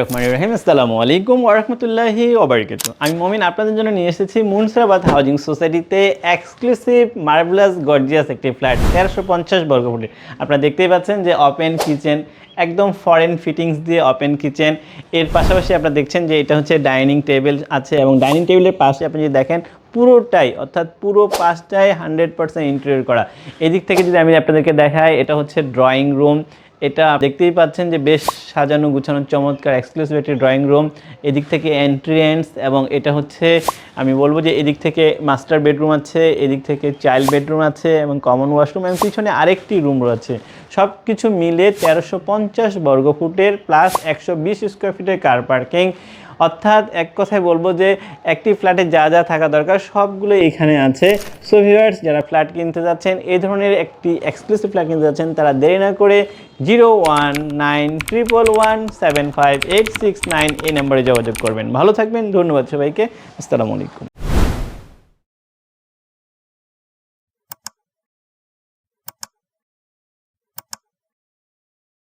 রহমান রহিম, আসসালামু আলাইকুম ওরহমতুল্লাহি ওবরকাতু আমি মমিন, আপনাদের জন্য নিয়ে এসেছি মুনসিরাবাদ হাউজিং সোসাইটিতে এক্সক্লুসিভ মার্ভেলাস গর্জিয়াস একটি ফ্ল্যাট, তেরোশো পঞ্চাশ বর্গ ফুটের আপনারা দেখতেই পাচ্ছেন যে ওপেন কিচেন, একদম ফরেন ফিটিংস দিয়ে ওপেন কিচেন। এর পাশাপাশি আপনারা দেখছেন যে এটা হচ্ছে ডাইনিং টেবিল আছে এবং ডাইনিং টেবিলের পাশে আপনি যদি দেখেন, পুরোটাই, অর্থাৎ পুরো পাঁচটায় হান্ড্রেড পার্সেন্ট ইন্টেরিয়র করা। এদিক থেকে যদি আমি আপনাদেরকে দেখাই, এটা হচ্ছে ড্রয়িং রুম এটা দেখতেই পাচ্ছেন যে বেশ সাজানো, গুছানো, চমৎকার এক্সক্লুসিভ একটি ড্রয়িং রুম এদিক থেকে এন্ট্রিয়েন্স এবং এটা হচ্ছে, আমি বলব যে এদিক থেকে মাস্টার বেডরুম আছে, এদিক থেকে চাইল্ড বেডরুম আছে এবং কমন ওয়াশরুম এবং পিছনে আরেকটি রুম রয়েছে। সব কিছু মিলে তেরোশো পঞ্চাশ বর্গ ফুটের প্লাস একশো বিশ স্কোয়ার ফিটের কার পার্কিং অর্থাৎ এক কথায় বলব যে একটি ফ্ল্যাটে যা যা থাকা দরকার সবগুলো এখানে আছে। সো ভিউয়ার্স যারা ফ্ল্যাট কিনতে যাচ্ছেন এই ধরনের একটি এক্সক্লুসিভ ফ্ল্যাট কিনতে যাচ্ছেন, তারা দেরি না করে zero one nine triple one seven five eight six nine এই নাম্বারে যোগাযোগ করবেন। ভালো থাকবেন, ধন্যবাদ সবাইকে। আসসালামু আলাইকুম।